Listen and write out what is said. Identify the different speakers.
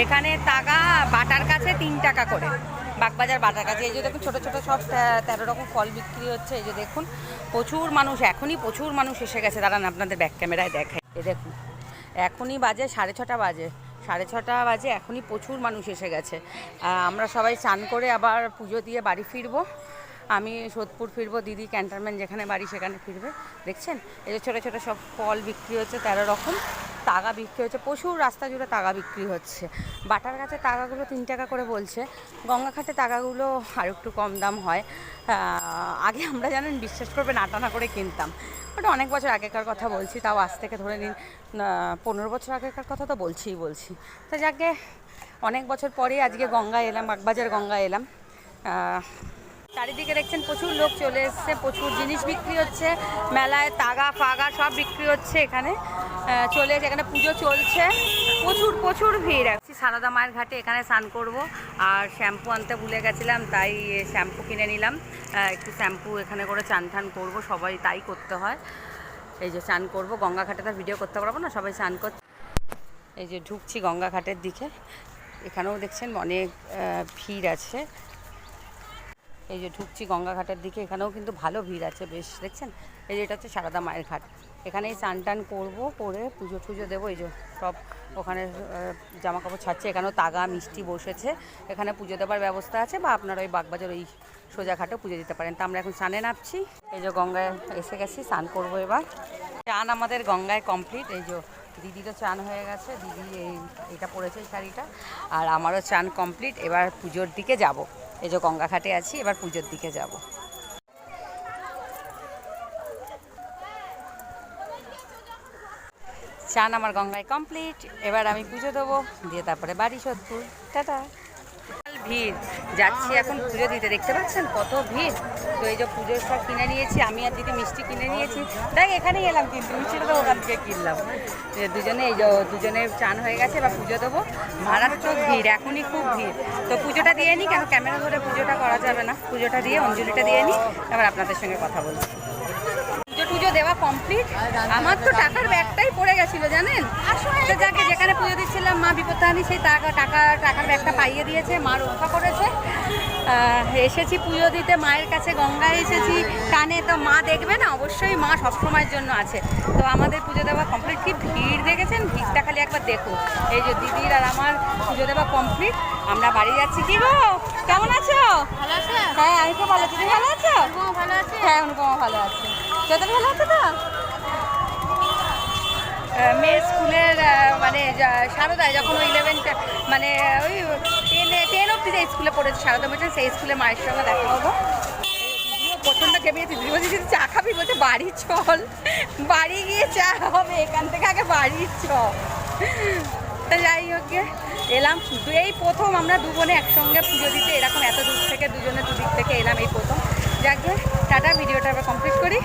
Speaker 1: এখানে তাগা বাটার কাছে তিন টাকা করে। বাগবাজার বাটার কাছে। এই যে দেখুন, ছোটো ছোটো সব তেরো রকম ফল বিক্রি হচ্ছে। এই যে দেখুন, প্রচুর মানুষ, এখনই প্রচুর মানুষ এসে গেছে। দাঁড়ান, আপনাদের ব্যাক ক্যামেরায় দেখায় এ দেখুন, এখনই বাজে সাড়ে ছটা বাজে। সাড়ে ছটা বাজে, এখনই প্রচুর মানুষ এসে গেছে। আমরা সবাই চান করে আবার পুজো দিয়ে বাড়ি ফিরবো। আমি সোদপুর ফিরবো, দিদি ক্যান্টনমেন্ট যেখানে বাড়ি সেখানে ফিরবে। দেখছেন? এই যে ছোটো ছোটো সব ফল বিক্রি হচ্ছে, তেরো রকম। তাগা বিক্রি হচ্ছে, প্রচুর রাস্তা জুড়ে তাগা বিক্রি হচ্ছে। বাটার কাছে তাগাগুলো তিন টাকা করে বলছে। গঙ্গাঘাটে তাগাগুলো আর একটু কম দাম হয়। আগে আমরা জানেন, বিশ্বাস করবেন আটানা করে কিনতাম। বাট অনেক বছর আগেকার কথা বলছি, তাও আজ থেকে ধরে নিন পনেরো বছর আগেকার কথা তো বলছিই বলছি। তো যাকে অনেক বছর পরেই আজকে গঙ্গা এলাম, বাগবাজার গঙ্গা এলাম। চারিদিকে দেখছেন প্রচুর লোক চলে এসছে, প্রচুর জিনিস বিক্রি হচ্ছে, মেলায় তাগা, ফাগা সব বিক্রি হচ্ছে এখানে চলে এসে এখানে পুজো চলছে। প্রচুর প্রচুর ভিড় আছি। সারদা মায়ের ঘাটে এখানে স্নান করব। আর শ্যাম্পু আনতে ভুলে গেছিলাম, তাই শ্যাম্পু কিনে নিলাম। একটু শ্যাম্পু এখানে করে চান টান করব, সবাই তাই করতে হয়। এই যে চান করব, গঙ্গা ঘাটে তো ভিডিও করতে পারব না, সবাই চান করছে এই যে ঢুকছি গঙ্গা ঘাটের দিকে। এখানেও দেখছেন অনেক ভিড় আছে। এই যে ঢুকছি গঙ্গাঘাটের দিকে, এখানেও কিন্তু ভালো ভিড় আছে বেশ, দেখছেন? এই যে এটা হচ্ছে সারদা মায়ের ঘাট। এখানেই স্নান টান করব, করে পুজো টুজো দেবো, এই যে সব ওখানে জামা কাপড় ছাড়ছে, এখানেও তাগা মিষ্টি বসেছে। এখানে পুজো দেওয়ার ব্যবস্থা আছে বা আপনারা ওই বাগবাজার ওই সোজা ঘাটেও পুজো দিতে পারেন। তা আমরা এখন স্নানে নামছি। এই যে গঙ্গায় এসে গেছি, স্নান করব এবার। চান আমাদের গঙ্গায় কমপ্লিট। এই যে দিদি তো চান হয়ে গেছে, দিদি এই, এটা পরেছে শাড়িটা। আর আমারও চান কমপ্লিট। এবার পুজোর দিকে যাব। এই যে গঙ্গাঘাটে আছি, এবার পুজোর দিকে যাব। চান আমার গঙ্গায় কমপ্লিট, এবার আমি পুজো দেবো, দিয়ে তারপরে বাড়ি সোদপুর। টাটা। ভিড়। যাচ্ছি এখন পুজো দিতে, দেখতে পাচ্ছেন কত ভিড়? তো এই যে পুজোর সব কিনে নিয়েছি, আমি আর দিদি মিষ্টি কিনে নিয়েছি। দেখ, এখানেই এলাম কিন্তু মিষ্টিটা তো ওখান থেকে কিনলাম। দুজনে, এই দুজনে চান হয়ে গেছে বা পুজো দেবো। মারাত্মক ভিড়, এখনই খুব ভিড়। তো পুজোটা দিয়ে নিই কেন? ক্যামেরা ধরে পুজোটা করা যাবে না। পুজোটা দিয়ে, অঞ্জলিটা দিয়ে নিই এবার আপনাদের সঙ্গে কথা বলছি। পুজো টুজো দেওয়া কমপ্লিট আমার তো টাকার ব্যাগটাই পড়ে গেছিল, জানেন? যেখানে পুজো মা বিপত্তাহানি সেই টাকা টাকা টাকার ব্যাগটা পাইয়ে দিয়েছে মা রক্ষা করেছে। এসেছি পুজো দিতে মায়ের কাছে গঙ্গায় এসেছি। কানে তো মা দেখবে না অবশ্যই মা সবসময়ের জন্য আছে। তো আমাদের পুজো দেওয়া কমপ্লিট কি ভিড় দেখেছেন? ভিড়টা খালি একবার দেখুন। এই যে দিদির আর আমার পুজো দেওয়া কমপ্লিট আমরা বাড়ি যাচ্ছি। কি গো? কেমন আছো?
Speaker 2: ভালো আছে।
Speaker 1: হ্যাঁ আমি খুব ভালো আছি। তুমি ভালো আছো?
Speaker 2: ও ভালো আছে।
Speaker 1: হ্যাঁ অনুপমা ভালো আছে। যতন ভালো আছে তো? মেয়ে স্কুলের মানে সারদায় যখন ওই ইলেভেন মানে ওই টেনে টেন অব্দি যে স্কুলে পড়েছে সারদা মেটে সেই স্কুলে মায়ের সঙ্গে দেখা হব। প্রচণ্ড কেমিয়েছে দিদি বলছি চা খাবি? বলছে, বাড়ি চল। বাড়ি গিয়ে চা হবে, এখান থেকে আগে বাড়ি চল তা যাই হোক এলাম এই প্রথম, আমরা দু বোনে একসঙ্গে পুজো দিতে, এরকম এত দূর থেকে, দুজনে দুদিক থেকে এলাম এই প্রথম। যাকে টাটা, ভিডিওটা আবার কমপ্লিট করি।